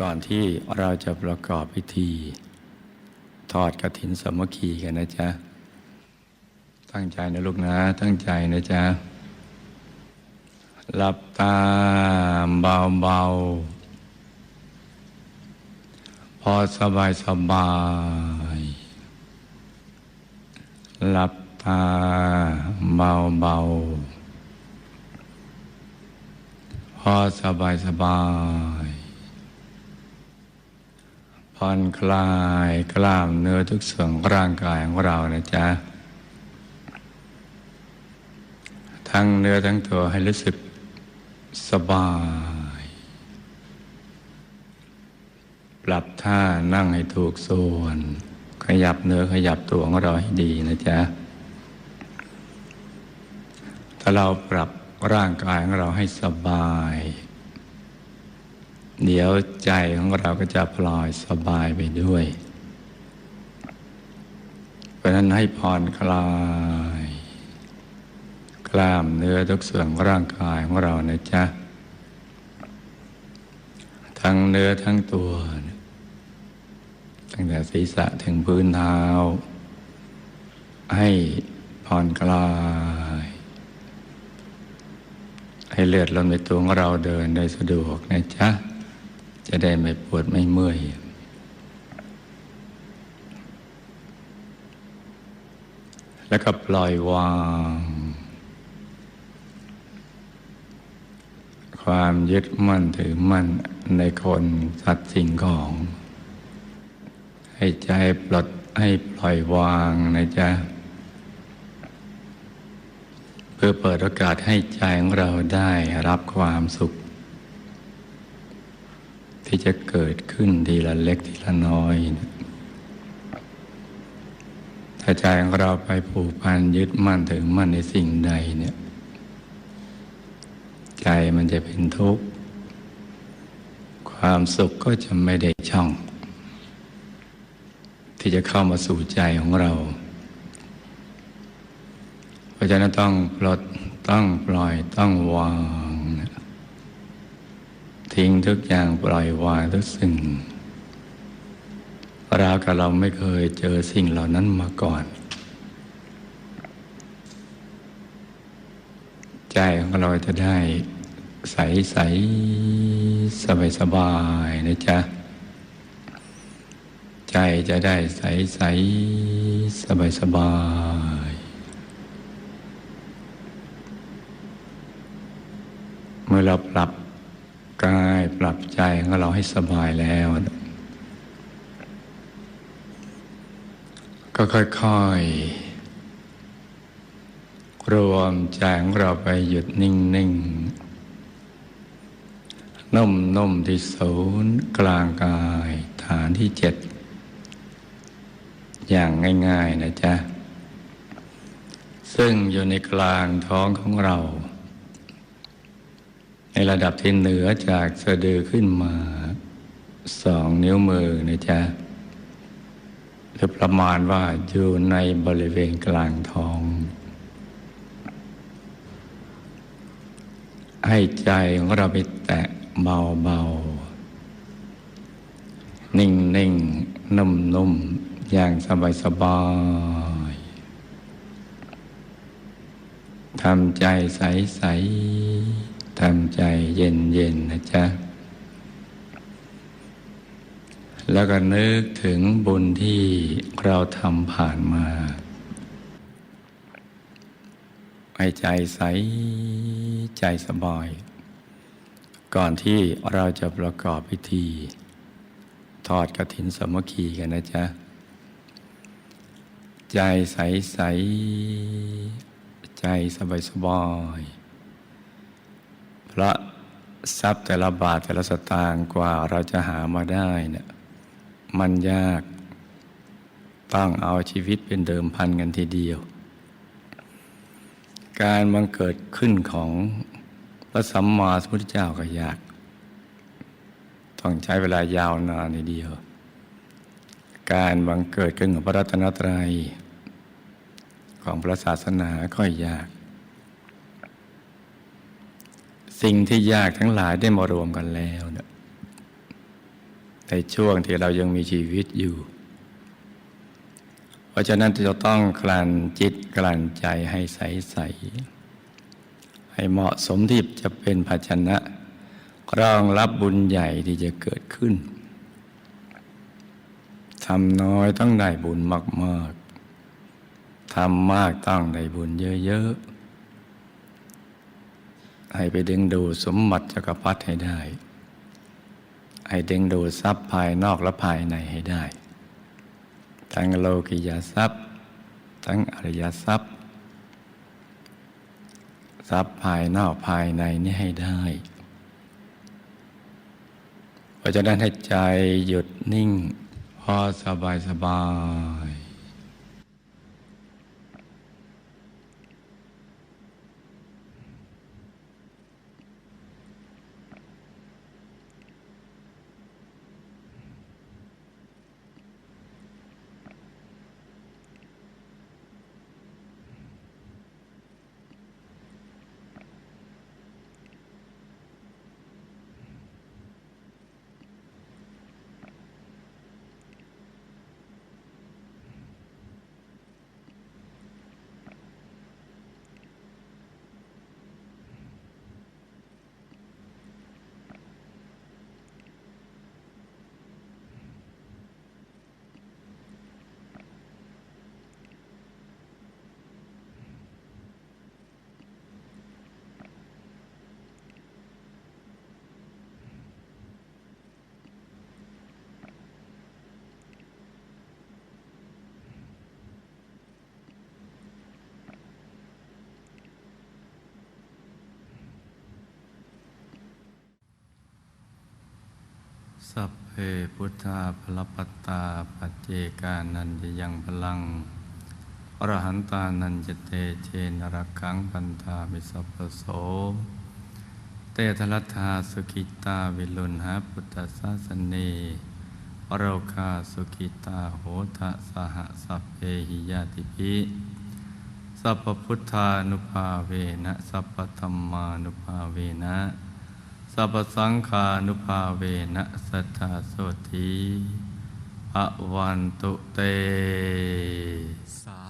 ก่อนที่เราจะประกอบพิธี ทอดกระถินสมัคคีกันนะจ๊ะ ตั้งใจนะลูกนะ ตั้งใจนะจ๊ะ หลับตาเบาๆพอสบายสบาย หลับตาเบาๆพอสบายสบาย ผ่อนคลายกล้ามเนื้อทุกส่วนร่างกายของเรานะจ๊ะ ทั้งเนื้อทั้งตัวให้รู้สึกสบาย ปรับท่านั่งให้ถูกส่วน ขยับเนื้อขยับตัวของเราให้ดีนะจ๊ะ ถ้าเราปรับร่างกายของเราให้สบาย เดี๋ยวใจของเราก็จะพลอยสบายไปด้วย เพราะฉะนั้นให้ผ่อนคลาย กล้ามเนื้อทุกส่วนของร่างกายของเรานะจ๊ะ ทั้งเนื้อทั้งตัว ตั้งแต่ศีรษะถึงพื้นเท้า ให้ผ่อนคลาย ให้เลือดลมในตัวของเราเดินได้สะดวกนะจ๊ะ จะได้ไม่ปวดไม่เมื่อย แล้วก็ปล่อยวาง ความยึดมั่นถือมั่นในคนสัตว์สิ่งของ ให้ใจปลดให้ปล่อยวางนะจ๊ะเพื่อเปิดโอกาสให้ใจของเราได้รับความสุข ที่จะเกิดขึ้นทีละเล็กทีละน้อย ถ้าใจของเราไปผูกพันยึดมั่นถือมั่นในสิ่งใดเนี่ย ใจมันจะเป็นทุกข์ ความสุขก็จะไม่ได้ช่อง ที่จะเข้ามาสู่ใจของเรา เพราะฉะนั้นต้องปลดต้องปล่อยต้องวาง ทิ้งทุกอย่างปล่อยวางทุกสิ่งราวกับเราไม่เคยเจอสิ่งเหล่านั้นมาก่อน ใจของเราจะได้ใสใสสบายสบายๆนะจ๊ะ ใจจะได้ใสใสสบายสบายเมื่อเราปรับ กายปรับใจของเราให้สบายแล้ว ก็ค่อยๆ รวมใจของเราไปหยุดนิ่งๆ นุ่มๆ ที่ศูนย์กลางกายฐานที่เจ็ด อย่างง่าย ๆ นะจ๊ะ ซึ่งอยู่ในกลางท้องของเรา ในระดับที่เหนือจากสะดือขึ้นมาสองนิ้วมือนะจ๊ะหรือประมาณว่าอยู่ในบริเวณกลางท้อง ให้ใจของเราไปแตะเบาๆ นิ่งๆนุ่มๆ อย่างสบายๆทำใจใสๆ ทำใจเย็นๆนะจ๊ะ แล้วก็นึกถึงบุญที่เราทำผ่านมาให้ใจใสใจสบาย ก่อนที่เราจะประกอบพิธี ทอดกระถินสมคคีกันนะจ๊ะ ใจใสใสใจสบายสบาย เพราะทรัพย์แต่ละบาทแต่ละสตางค์กว่าเราจะหามาได้เนี่ยมันยากต้องเอาชีวิตเป็นเดิมพันกันทีเดียว การบังเกิดขึ้นของพระสัมมาสัมพุทธเจ้าก็ยาก ต้องใช้เวลายาวนานทีเดียว การบังเกิดขึ้นของพระรัตนตรัย ของพระศาสนาก็ยาก สิ่งที่ยากทั้งหลายได้มารวมกันแล้วเนี่ยในช่วงที่เรายังมีชีวิตอยู่ เพราะฉะนั้นจะต้องกลั่นจิตกลั่นใจให้ใสๆให้เหมาะสมที่จะเป็นภาชนะรองรับบุญใหญ่ที่จะเกิดขึ้นทำน้อยต้องได้บุญมาก ๆ ทำมากต้องได้บุญเยอะ ๆ ให้ไปดึงดูสมบัติจักรพรรดิให้ได้ ให้ดึงดูทรัพย์ภายนอกและภายในให้ได้ ทั้งโลกิยทรัพย์ ทั้งอริยทรัพย์ ทรัพย์ภายนอกภายในนี่ให้ได้ เพราะฉะนั้นให้ใจหยุดนิ่ง พอสบายสบาย สัพเพพุทธาพลปตตาปัจเจกานันจะยังพลัง อรหันตานันจะเตเชนรักขังพันธามิสัพพโส เตทลัทธาสุกิตาวิลุณหาพุทธศาสนปโรคาสุกิตาโหทะสหสัพเพหิยาติภิสัพพุทธานุภาเวนะสัพพธรรมานุภาเวนะ สัพสังขานุภาเวนะสัทธาโสธีภวันตุเตสา